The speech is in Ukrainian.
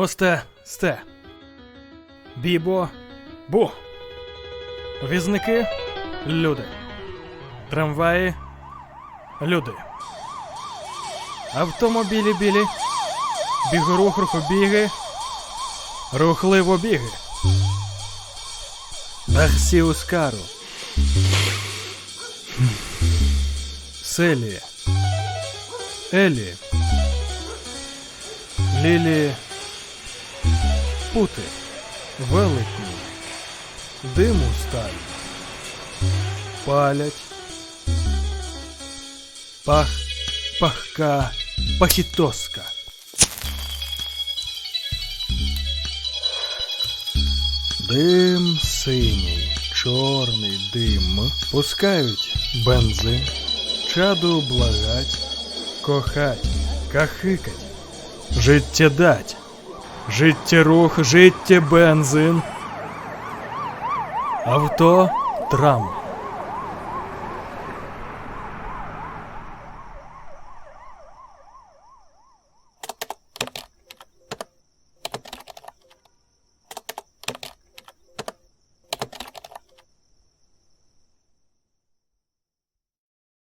Осте, сте. Бібо, бу. Візники люди. Трамваї люди. Автомобілі білі. Бігорух рухобіги. Рухливо біги. Ахсіускару. Селі. Елі. Лілі. Пути. Велетні. Диму сталь. Палять. Пах. Пахка. Пахітоска. Дим синій, чорний дим. Пускають бензин. Чаду благать. Кохать. Кахикать. Життєдать. Життєрух, життєбензин. Авто, трам.